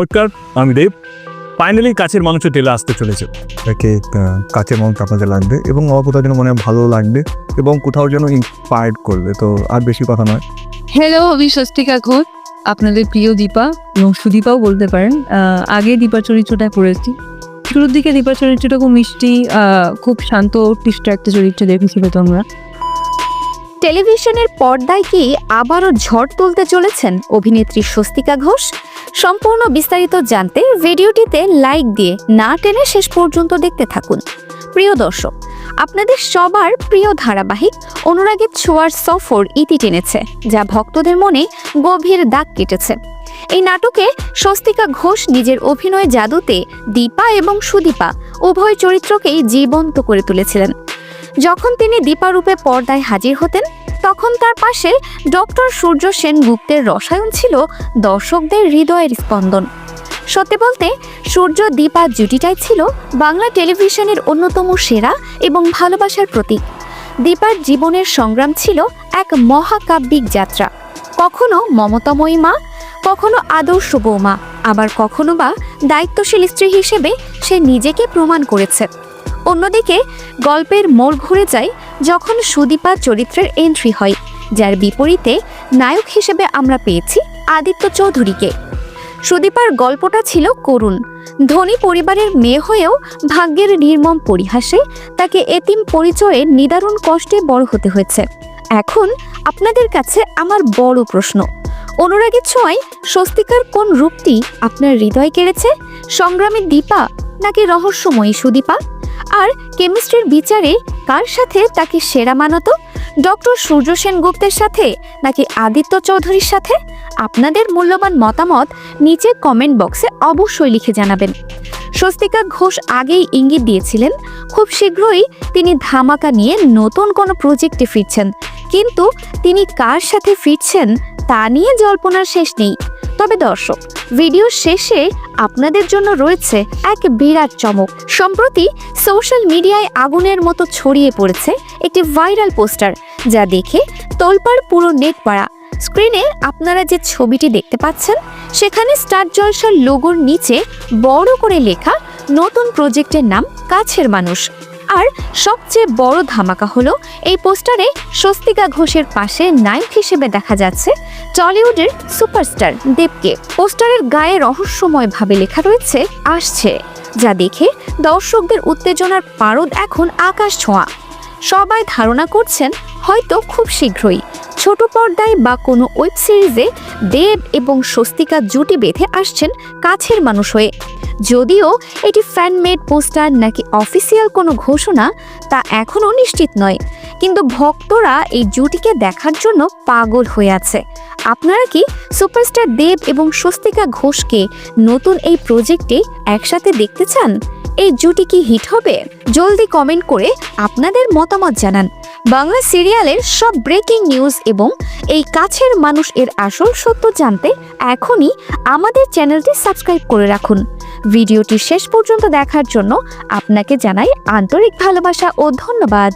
নমস্কার আমি দেব। ফাইনালি কাছের মাংস টেলে আসতে চলেছে। আহ, কাছের মানুষ আপনাদের লাগবে এবং আমার কোথাও যেন মনে হয় ভালো লাগবে এবং কোথাও যেন ইন্সপায়ার্ড করবে তো আর বেশি কথা নয়। হ্যালো আমি স্বস্তিকা ঘোষ। আপনাদের প্রিয় দীপা এবং সুদীপাও বলতে পারেন আহ, আগে দীপা চরিত্রটা করেছি শুরুর দিকে দীপা চরিত্রটা খুব মিষ্টি আহ, খুব শান্ত টিষ্ট একটা চরিত্র দেখেছিলে তোমরা। টেলিভিশনের পর্দায় কি আবারও ঝড় তুলতে চলেছেন অভিনেত্রী স্বস্তিকা ঘোষ? সম্পূর্ণ বিস্তারিত জানতে ভিডিওটিতে লাইক দিয়ে না টেনে শেষ পর্যন্ত দেখতে থাকুন। প্রিয় দর্শক, আপনাদের সবার প্রিয় ধারাবাহিক অনুরাগের ছোঁয়ার সফর ইতি টেনেছে, যা ভক্তদের মনে গভীর দাগ কেটেছে। এই নাটকে স্বস্তিকা ঘোষ নিজের অভিনয় জাদুতে দীপা এবং সুদীপা উভয় চরিত্রকেই জীবন্ত করে তুলেছিলেন। যখন তিনি দীপারূপে পর্দায় হাজির হতেন, তখন তার পাশে ডক্টর সূর্য সেনগুপ্তের রসায়ন ছিল দর্শকদের হৃদয়ের স্পন্দন। সত্যি বলতে, সূর্য দীপা জুটিটাই ছিল বাংলা টেলিভিশনের অন্যতম সেরা এবং ভালোবাসার প্রতীক। দীপার জীবনের সংগ্রাম ছিল এক মহাকাব্যিক যাত্রা। কখনো মমতাময়ী মা, কখনো আদর্শ বৌমা, আবার কখনো বা দায়িত্বশীল স্ত্রী হিসেবে সে নিজেকে প্রমাণ করেছে। অন্যদিকে, গল্পের মোড় ঘুরে যায় যখন সুদীপা চরিত্রের এন্ট্রি হয়, যার বিপরীতে নায়ক হিসেবে আমরা পেয়েছি আদিত্য চৌধুরীকে। সুদীপার গল্পটা ছিল করুণ। ধনী পরিবারের মেয়ে হয়েও ভাগ্যের নির্মম পরিহাসে তাকে এতিম পরিচয়ে নিদারুণ কষ্টে বড় হতে হয়েছে। এখন আপনাদের কাছে আমার বড় প্রশ্ন। অনুরাগী ছোঁয়ায় স্বস্তিকার কোন রূপটি আপনার হৃদয় কেড়েছে? সংগ্রামী দীপা নাকি রহস্যময়ী সুদীপা? আর কেমিস্ট্রির বিচারে কার সাথে তাকে সেরা মানত ডক্টর সূর্য সেনগুপ্তের সাথে নাকি আদিত্য চৌধুরীর সাথে? আপনাদের মূল্যবান মতামত নিচে কমেন্ট বক্সে অবশ্যই লিখে জানাবেন। স্বস্তিকা ঘোষ আগেই ইঙ্গিত দিয়েছিলেন, খুব শীঘ্রই তিনি ধামাকা নিয়ে নতুন কোনো প্রজেক্টে ফিরছেন। কিন্তু তিনি কার সাথে ফিরছেন তা নিয়ে জল্পনার শেষ নেই। তবে দর্শক ভিডিও শেষে আপনাদের জন্য রয়েছে এক বিরাট চমক। সম্প্রতি সোশ্যাল মিডিয়ায় আগুনের মতো ছড়িয়ে পড়েছে একটি ভাইরাল পোস্টার যা দেখে তোলপাড় পুরো নেট পাড়া। স্ক্রিনে আপনারা যে ছবিটি দেখতে পাচ্ছেন, সেখানে স্টার জলসার লোগোর নিচে বড় করে লেখা নতুন প্রজেক্টের নাম কাছের মানুষ। আর সবচেয়ে বড় ধামাকা হলো এই পোস্টারে স্বস্তিকা ঘোষের পাশে নায়ক হিসেবে দেখা যাচ্ছে টলিউডের সুপারস্টার দেবকে। পোস্টারের গায়ে রহস্যময়ভাবে লেখা রয়েছে, আসছে যা দেখে দর্শকদের উত্তেজনার পারদ এখন আকাশ ছোঁয়া। সবাই ধারণা করছেন হয়তো খুব শীঘ্রই ছোট পর্দায় বা কোনো ওয়েব সিরিজে দেব এবং স্বস্তিকা জুটি বেঁধে আসছেন কাছের মানুষ হয়ে। যদিও এটি ফ্যানমেড পোস্টার নাকি অফিসিয়াল কোনো ঘোষণা, তা এখনও নিশ্চিত নয়। কিন্তু ভক্তরা এই জুটিকে দেখার জন্য পাগল হয়ে আছে। আপনারা কি সুপারস্টার দেব এবং স্বস্তিকা ঘোষকে নতুন এই প্রজেক্টে একসাথে দেখতে চান? এই জুটি কি হিট হবে? জলদি কমেন্ট করে আপনাদের মতামত জানান। বাংলা সিরিয়ালের সব ব্রেকিং নিউজ এবং এই কাছের মানুষ এর আসল সত্য জানতে এখনই আমাদের চ্যানেলটি সাবস্ক্রাইব করে রাখুন। ভিডিওটি শেষ পর্যন্ত দেখার জন্য আপনাকে জানাই আন্তরিক ভালোবাসা ও ধন্যবাদ।